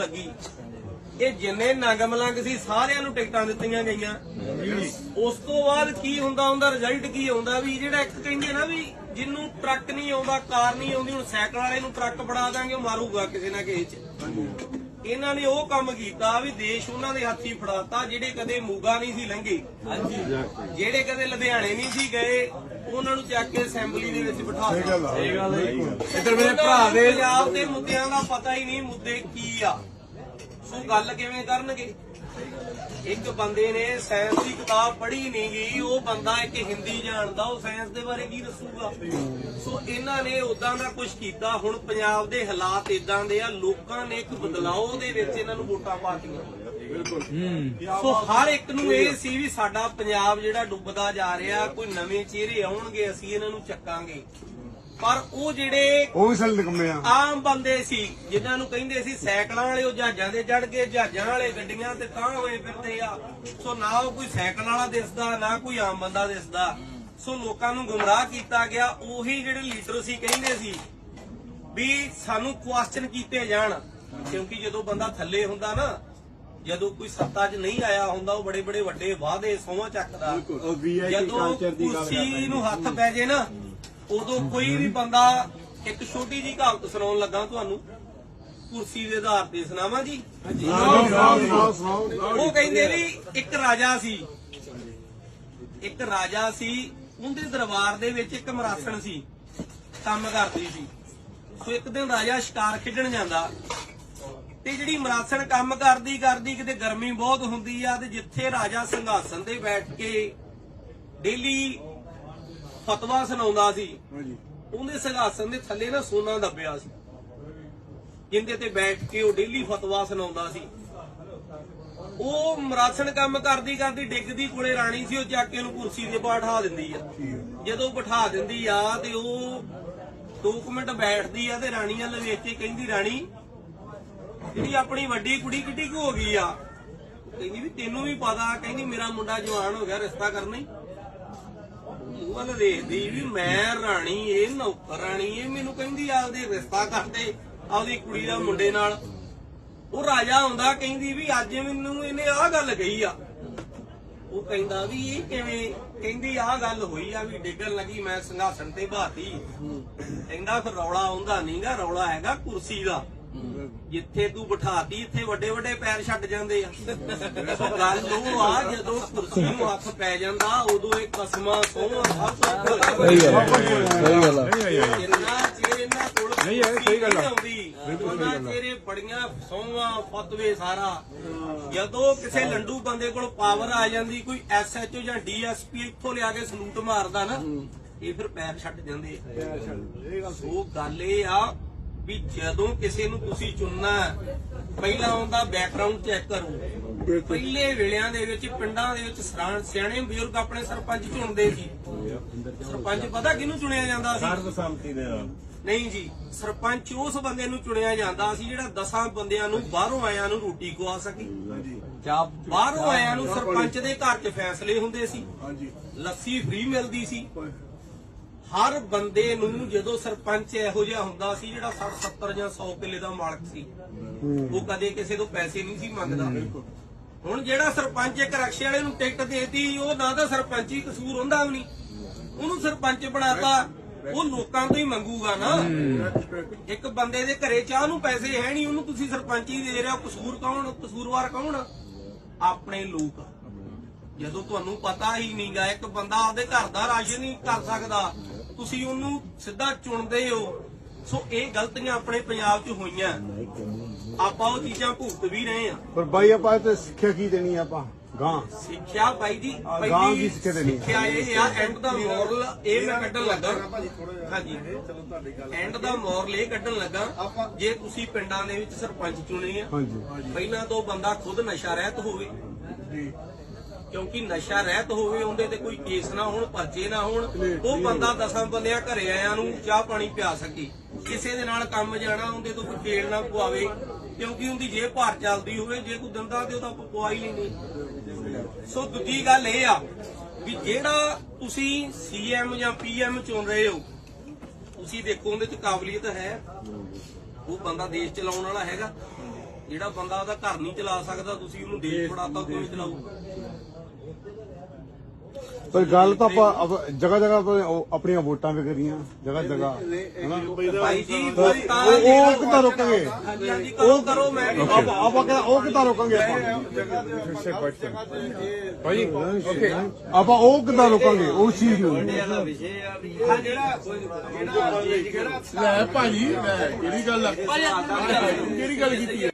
ਲੱਗੀ। ਇਹ ਜਿੰਨੇ ਨੰਗ ਮਲੰਗ ਸੀ, ਸਾਰਿਆਂ ਨੂੰ ਟਿਕਟਾਂ ਦਿੱਤੀਆਂ ਗਈਆਂ। ਉਸ ਤੋਂ ਬਾਅਦ ਕੀ ਹੁੰਦਾ ਹੁੰਦਾ ਰਿਜ਼ਲਟ ਕੀ ਆਉਂਦਾ ਵੀ ਜਿਹੜਾ ਇੱਕ ਕਹਿੰਦੇ ਨਾ ਵੀ ਜਿਹਨੂੰ ਟਰੱਕ ਨਹੀਂ ਆਉਂਦਾ, ਕਾਰ ਨਹੀਂ ਆਉਂਦੀ, ਹੁਣ ਸਾਈਕਲ ਵਾਲੇ ਨੂੰ ਟਰੱਕ ਫੜਾ ਦਾਂਗੇ, ਉਹ ਮਾਰੂਗਾ ਕਿਸੇ ਨਾ ਕਿਸੇ ਚ। ਇਹਨਾਂ ਨੇ ਉਹ ਕੰਮ ਕੀਤਾ ਵੀ ਦੇਸ਼ ਉਹਨਾਂ ਦੇ ਹੱਥੀ ਫੜਾਤਾ ਜਿਹੜੇ ਕਦੇ ਮੂਗਾ ਨਹੀਂ ਸੀ ਲੰਘੇ। ਜਿਹੜੇ ਕਦੇ ਲੁਧਿਆਣੇ ਨਹੀਂ ਸੀ ਗਏ ਉਹਨਾਂ ਨੂੰ ਚੱਕ ਕੇ ਅਸੈਂਬਲੀ ਦੇ ਵਿੱਚ ਬਿਠਾ ਦਿੱਤਾ। ਇੱਧਰ ਮੇਰੇ ਭਰਾ ਦੇ ਪੰਜਾਬ ਦੇ ਮੁੱਦਿਆਂ ਦਾ ਪਤਾ ਹੀ ਨਹੀਂ ਮੁੱਦੇ ਕੀ ਆ। ਸੋ ਗੱਲ ਕਿਵੇਂ ਕਰਨਗੇ? ਇੱਕ ਬੰਦੇ ਨੇ ਸਾਇੰਸ ਦੀ ਕਿਤਾਬ ਪੜ੍ਹੀ ਨਹੀਂ ਗਈ ਉਹ ਬੰਦਾ ਇੱਕ ਹਿੰਦੀ ਜਾਣਦਾ ਉਹ ਸਾਇੰਸ ਦੇ ਬਾਰੇ ਕੀ ਦੱਸੂਗਾ? ਸੋ ਇਹਨਾਂ ਨੇ ਉਦਾਂ ਦਾ ਕੁਝ ਕੀਤਾ ਹੁਣ ਪੰਜਾਬ ਦੇ ਹਾਲਾਤ ਇਦਾਂ ਦੇ ਆ ਲੋਕਾਂ ਨੇ ਇੱਕ ਬਦਲਾਅ ਦੇ ਵਿੱਚ ਇਹਨਾਂ ਨੂੰ ਵੋਟਾਂ ਪਾਤੀਆਂ ਸੋ ਹਰ ਇੱਕ ਨੂੰ ਇਹ ਸੀ ਵੀ ਸਾਡਾ ਪੰਜਾਬ ਜਿਹੜਾ ਡੁੱਬਦਾ ਜਾ ਰਿਹਾ ਕੋਈ ਨਵੇਂ ਚਿਹਰੇ ਆਉਣਗੇ ਅਸੀਂ ਇਹਨਾਂ ਨੂੰ ਚੱਕਾਂਗੇ। ਪਰ ਉਹ ਜਿਹੜੇ ਉਹ ਵੀ ਸਲ ਨਿਕੰਮੇ ਆ। ਆਮ ਬੰਦੇ ਸੀ ਜਿਨ੍ਹਾਂ ਨੂੰ ਕਹਿੰਦੇ ਸੀ ਸਾਈਕਲਾਂ ਵਾਲੇ ਉਹ ਜਹਾਜ਼ਾਂ ਦੇ ਚੜ ਕੇ ਜਹਾਜ਼ਾਂ ਵਾਲੇ ਗੱਡੀਆਂ ਤੇ ਤਾਂ ਹੋਏ ਫਿਰਦੇ ਆ। ਸੋ ਨਾ ਉਹ ਕੋਈ ਸਾਈਕਲ ਵਾਲਾ ਦਿਸਦਾ ਨਾ ਕੋਈ ਆਮ ਬੰਦਾ ਦਿਸਦਾ। ਸੋ ਲੋਕਾਂ ਨੂੰ ਗੁੰਮਰਾਹ ਕੀਤਾ ਗਿਆ। ਉਹੀ ਜਿਹੜੇ ਲੀਡਰ ਸੀ ਕਹਿੰਦੇ ਸੀ ਵੀ ਸਾਨੂੰ ਕੁਐਸਚਨ ਕੀਤੇ ਜਾਣ। ਕਿਉਂਕਿ ਜਦੋਂ ਬੰਦਾ ਥੱਲੇ ਹੁੰਦਾ ਨਾ ਜਦੋਂ ਕੋਈ ਸੱਤਾ 'ਚ ਨਹੀਂ ਆਇਆ ਹੁੰਦਾ ਉਹ ਬੜੇ ਬੜੇ ਵੱਡੇ ਵਾਅਦੇ ਸੋਹਾਂ ਚੱਕਦਾ। ਜਦੋਂ ਕਲਚਰ ਦੀ ਗੱਲ ਕੁਰਸੀ ਨੂੰ ਹੱਥ ਪੈ ਜੇ ਨਾ ਉਦੋਂ ਕੋਈ ਵੀ ਬੰਦਾ ਇੱਕ ਛੋਟੀ ਜੀ ਕਹਾਵਤ ਸੁਣਾਉਣ ਲੱਗਾ ਤੁਹਾਨੂੰ ਕੁਰਸੀ ਦੇ ਆਧਾਰ ਤੇ ਸੁਣਾਵਾਂ ਜੀ? ਉਹ ਕਹਿੰਦੇ ਵੀ ਇੱਕ ਰਾਜਾ ਸੀ। ਇੱਕ ਰਾਜਾ ਸੀ ਉਹਦੇ ਦਰਬਾਰ ਦੇ ਵਿੱਚ ਇੱਕ ਮਰਾਸਣ ਸੀ ਕੰਮ ਕਰਦੀ ਸੀ। ਸੋ ਇੱਕ ਦਿਨ ਰਾਜਾ ਸ਼ਿਕਾਰ ਖੇਡਣ ਜਾਂਦਾ। ਤੇ ਜਿਹੜੀ ਮਰਾਸਣ ਕੰਮ ਕਰਦੀ ਕਰਦੀ ਕਿਤੇ ਗਰਮੀ ਬਹੁਤ ਹੁੰਦੀ ਆ ਤੇ ਜਿੱਥੇ ਰਾਜਾ ਸਿੰਘਾਸਨ ਤੇ ਬੈਠ ਕੇ ਡੇਲੀ ਫਤਵਾ ਸੁਣਾਉਂਦਾ ਸੀ। ਉਹਦੇ ਸਿੰਘਾਸਨ ਦੇ ਥੱਲੇ ਨਾ ਸੋਨਾ ਦੱਬਿਆ ਸੀ। ਜਿੰਦੇ ਤੇ ਬੈਠ ਕੇ ਉਹ ਡੇਲੀ ਫਤਵਾ ਸੁਣਾਉਂਦਾ ਸੀ। ਉਹ ਮਰਾਸਣ ਕੰਮ ਕਰਦੀ ਕਰਦੀ ਡਿੱਗਦੀ ਕੋਲੇ ਰਾਣੀ ਸੀ ਉਹ ਚੱਕ ਕੇ ਉਹਨੂੰ ਕੁਰਸੀ ਤੇ ਬਿਠਾ ਦਿੰਦੀ ਆ। ਜਦੋਂ ਬਿਠਾ ਦਿੰਦੀ ਆ ਤੇ ਉਹ 2 ਮਿੰਟ ਬੈਠਦੀ ਆ ਤੇ ਰਾਣੀ ਵੱਲ ਵੇਖ ਕੇ ਕਹਿੰਦੀ ਰਾਣੀ ਜਿਹੜੀ ਆਪਣੀ ਵੱਡੀ ਕੁੜੀ ਕਿੱਡੀ ਕੁ ਹੋ ਗਈ ਆ? ਕਹਿੰਦੀ ਵੀ ਤੈਨੂੰ ਵੀ ਪਤਾ ਕਹਿੰਦੀ ਮੇਰਾ ਮੁੰਡਾ ਜਵਾਨ ਹੋ ਗਿਆ ਰਿਸ਼ਤਾ ਕਰਨਾ ਹੀ। ਵੱਲ ਦੇਖਦੀ ਵੀ ਮੈਂ ਰਾਣੀ, ਇਹ ਨੌਕਰ ਇਹ ਮੈਨੂੰ ਕਹਿੰਦੀ ਆਪਦੇ ਰਿਸ਼ਤਾ ਕਰਦੇ ਆਪਦੀ ਕੁੜੀ ਦਾ ਮੁੰਡੇ ਨਾਲ। ਉਹ ਰਾਜਾ ਆਉਂਦਾ, ਕਹਿੰਦੀ ਵੀ ਅੱਜ ਮੈਨੂੰ ਇਹਨੇ ਆਹ ਗੱਲ ਕਹੀ ਆ। ਉਹ ਕਹਿੰਦਾ ਵੀ ਇਹ ਕਿਵੇਂ, ਕਹਿੰਦੀ ਆਹ ਗੱਲ ਹੋਈ ਆ ਵੀ ਡਿੱਗਣ ਲੱਗੀ, ਮੈਂ ਸਿੰਘਾਸਣ ਤੇ ਬਾਤੀ ਕਹਿੰਦਾ ਫਿਰ ਰੌਲਾ ਆਉਂਦਾ ਨਹੀਂਗਾ ਰੌਲਾ ਹੈਗਾ ਕੁਰਸੀ ਦਾ। ਜਿੱਥੇ ਤੂੰ ਬਿਠਾਤੀ ਇੱਥੇ ਵੱਡੇ ਵੱਡੇ ਪੈਰ ਛੱਡ ਜਾਂਦੇ ਆ। ਗੱਲ ਉਹ ਆ ਜਦੋਂ ਕੁਰਸੀ ਨੂੰ ਹੱਥ ਪੈ ਜਾਂਦਾ ਉਦੋਂ ਇਹ ਕਸਮਾਂ ਸੋਹਾਂ ਸਭ ਕੁਝ ਸਹੀ ਗੱਲ ਹੈ ਸਹੀ ਗੱਲ ਹੈ ਜਿੰਨਾ ਚਿਰ ਇਹਨਾਂ ਕੋਲ ਨਹੀਂ, ਇਹ ਸਹੀ ਗੱਲ ਆ। ਆਉਂਦੀ ਉਹਨਾਂ ਚਿਹਰੇ ਬੜੀਆਂ ਸੌਂਵਾਂ ਫਤਵੇ ਸਾਰਾ। ਜਦੋਂ ਕਿਸੇ ਲੰਡੂ ਬੰਦੇ ਕੋਲ ਪਾਵਰ ਆ ਜਾਂਦੀ ਕੋਈ ਐਸਐਚਓ ਜਾਂ ਡੀਐਸਪੀ ਇੱਥੋਂ ਲਿਆ ਕੇ ਸਲੂਟ ਮਾਰਦਾ ਨਾ ਇਹ ਫਿਰ ਪੈਰ ਛੱਡ ਜਾਂਦੇ ਆ। ਸੋ ਗੱਲ ਇਹ ਆ ਵੀ ਜਦੋਂ ਕਿਸੇ ਨੂੰ ਤੁਸੀਂ ਚੁਣਨਾ ਪਹਿਲਾਂ ਉਹਦਾ ਬੈਕਗ੍ਰਾਉਂਡ ਚੈੱਕ ਕਰੋ। ਪਹਿਲੇ ਵੇਲਿਆਂ ਦੇ ਵਿੱਚ ਪਿੰਡਾਂ ਦੇ ਵਿੱਚ ਸਰਾਂ- ਸਿਆਣੇ ਬਜ਼ੁਰਗ ਆਪਣੇ ਸਰਪੰਚ ਚੁਣਦੇ ਸੀ। ਸਰਪੰਚ ਪਤਾ ਕਿਹਨੂੰ ਚੁਣਿਆ ਜਾਂਦਾ ਸੀ? ਸਰਬਸੰਮਤੀ ਦੇ ਨਾਲ। ਨਹੀਂ ਜੀ ਸਰਪੰਚ ਉਸ ਬੰਦੇ ਨੂੰ ਚੁਣਿਆ ਜਾਂਦਾ ਸੀ ਜਿਹੜਾ ਦਸਾਂ ਬੰਦਿਆਂ ਨੂੰ ਬਾਹਰੋਂ ਆਇਆਂ ਨੂੰ ਰੋਟੀ ਖਵਾ ਸਕੇ। ਬਾਹਰੋਂ ਆਇਆਂ ਨੂੰ ਸਰਪੰਚ ਦੇ ਘਰ 'ਚ ਫੈਸਲੇ ਹੁੰਦੇ ਸੀ। ਲੱਸੀ ਫ੍ਰੀ ਮਿਲਦੀ ਸੀ। ਹਰ ਬੰਦੇ ਨੂੰ ਜਦੋਂ ਸਰਪੰਚ ਇਹੋ ਜਿਹਾ ਹੁੰਦਾ ਸੀ ਜਿਹੜਾ 60 70 ਜਾਂ 100 ਕਿੱਲੇ ਦਾ ਮਾਲਕ ਸੀ। ਉਹ ਕਦੇ ਕਿਸੇ ਤੋਂ ਪੈਸੇ ਨਹੀਂ ਸੀ ਮੰਗਦਾ। ਹੁਣ ਜਿਹੜਾ ਸਰਪੰਚ ਇੱਕ ਰਕਸ਼ੇ ਵਾਲੇ ਨੂੰ ਟਿਕਟ ਦੇਤੀ ਉਹ ਨਾ ਤਾਂ ਸਰਪੰਚੀ ਕਸੂਰ ਹੁੰਦਾ ਵੀ ਨਹੀਂ। ਉਹਨੂੰ ਸਰਪੰਚ ਬਣਾਤਾ ਉਹ ਲੋਕਾਂ ਤੋਂ ਹੀ ਮੰਗੂਗਾ ਨਾ। ਇੱਕ ਬੰਦੇ ਦੇ ਘਰੇ ਚਾਹ ਨੂੰ ਪੈਸੇ ਹੈ ਨਹੀਂ ਉਹਨੂੰ ਤੁਸੀਂ ਸਰਪੰਚੀ ਦੇ ਰਹੇ ਹੋ ਕਸੂਰ ਕੌਣ ਕਸੂਰਵਾਰ ਕੌਣ? ਆਪਣੇ ਲੋਕ। ਜਦੋਂ ਤੁਹਾਨੂੰ ਪਤਾ ਹੀ ਨਹੀਂਗਾ ਇੱਕ ਬੰਦਾ ਆਪਦੇ ਘਰ ਦਾ ਰਾਸ਼ਨ ਨਹੀਂ ਕਰ ਸਕਦਾ। ਤੁਸੀਂ ਉਹਨੂੰ ਸਿੱਧਾ ਚੁਣਦੇ ਹੋ। ਸੋ ਇਹ ਗਲਤੀਆਂ ਆਪਣੇ ਪੰਜਾਬ 'ਚ ਹੋਈਆਂ। ਆਪਾਂ ਉਹ ਚੀਜ਼ਾਂ ਭੁਗਤ ਵੀ ਰਹੇ ਆ ਪਰ ਬਾਈ ਆਪਾਂ ਤੇ ਸਿੱਖਿਆ ਕੀ ਦੇਣੀ ਆ ਆਪਾਂ? ਗਾਂ ਸਿੱਖਿਆ ਬਾਈ ਜੀ ਹਾਂ, ਗਾਂਵ ਦੀ ਸਿੱਖਿਆ ਦੇਣੀ ਹੈ। ਸਿੱਖਿਆ ਇਹ ਆ ਐਂਡ ਦਾ ਮੋਰਲ ਇਹ ਮੈਂ ਕੱਢਣ ਲੱਗਾ। ਹਾਂਜੀ। ਐਂਡ ਦਾ ਮੋਰਲ ਇਹ ਕੱਢਣ ਲੱਗਾ ਜੇ ਤੁਸੀਂ ਪਿੰਡਾਂ ਦੇ ਵਿੱਚ ਸਰਪੰਚ ਚੁਣੇ ਆ। ਹਾਂਜੀ। ਪਹਿਲਾਂ ਤੋਂ ਬੰਦਾ ਖੁਦ ਨਸ਼ਾ ਰਹਿਤ ਹੋਵੇ। ਕਿਉਂਕਿ ਨਸ਼ਾ ਰਹਿਤ ਹੋਵੇ ਉਹਦੇ ਤੇ ਕੋਈ ਕੇਸ ਨਾ ਹੋਣ ਪਰਚੇ ਨਾ ਹੋਣ ਉਹ ਬੰਦਾ ਦਸਾਂ ਬੰਦਿਆਂ ਘਰੇ ਆਇਆਂ ਨੂੰ ਚਾਹ ਪਾਣੀ ਪਿਆ ਸਕੇ। ਕਿਸੇ ਦੇ ਨਾਲ ਕੰਮ ਜਾਣਾ ਉਹਦੇ ਤੋਂ ਕੋਈ ਤੇਲ ਨਾ ਪਵਾਵੇ ਕਿਉਂਕਿ ਉਹਦੀ ਜੇਬ ਭਾਰ ਚੱਲਦੀ ਹੋਵੇ ਜੇ ਕੋਈ ਦਿੰਦਾ ਤੇ ਉਹਦਾ ਪਵਾ ਹੀ ਲੈਂਦੇ। ਸੋ ਦੂਜੀ ਗੱਲ ਇਹ ਆ ਵੀ ਜਿਹੜਾ ਤੁਸੀਂ ਸੀਐਮ ਜਾਂ ਪੀਐਮ ਚੁਣ ਰਹੇ ਹੋ ਤੁਸੀਂ ਦੇਖੋ ਉਹਦੇ ਚ ਕਾਬਲੀਅਤ ਹੈ। ਉਹ ਬੰਦਾ ਦੇਸ਼ ਚਲਾਉਣ ਵਾਲਾ ਹੈਗਾ। ਜਿਹੜਾ ਬੰਦਾ ਉਹਦਾ ਘਰ ਨਹੀਂ ਚਲਾ ਸਕਦਾ ਤੁਸੀਂ ਉਹਨੂੰ ਦੇਸ਼ ਫੜਾਤਾ ਨਹੀਂ ਚਲਾਊ? ਪਰ ਗੱਲ ਤਾਂ ਆਪਾਂ ਜਗ੍ਹਾ ਜਗ੍ਹਾ ਤੇ ਉਹ ਆਪਣੀਆਂ ਵੋਟਾਂ ਵੀ ਕਰੀਆਂ ਜਗ੍ਹਾ ਜਗ੍ਹਾ ਹਨਾ? ਭਾਈ ਜੀ ਵੋਟਾਂ ਉਹ ਉਹ ਕਿੱਦਾਂ ਰੋਕਾਂਗੇ ਹਾਂਜੀ ਹਾਂਜੀ ਕਰੋ ਕਰੋ? ਮੈਂ ਨਹੀਂ ਆਪਾਂ ਆਪਾਂ ਕਹਿੰਦਾ ਉਹ ਕਿੱਦਾਂ ਰੋਕਾਂਗੇ ਆਪਾਂ? ਭਾਈ ਓਕੇ ਆਪਾਂ ਉਹ ਕਿੱਦਾਂ ਰੋਕਾਂਗੇ ਉਸ ਚੀਜ਼ ਨੂੰ ਇਹਦਾ ਵਿਸ਼ੇ ਆ ਵੀ। ਆਹ ਜਿਹੜਾ ਜਿਹੜਾ ਲੈ ਭਾਜੀ ਲੈ ਕਿਹੜੀ ਗੱਲ ਆ? ਕਿਹੜੀ ਗੱਲ ਕੀਤੀ ਹੈ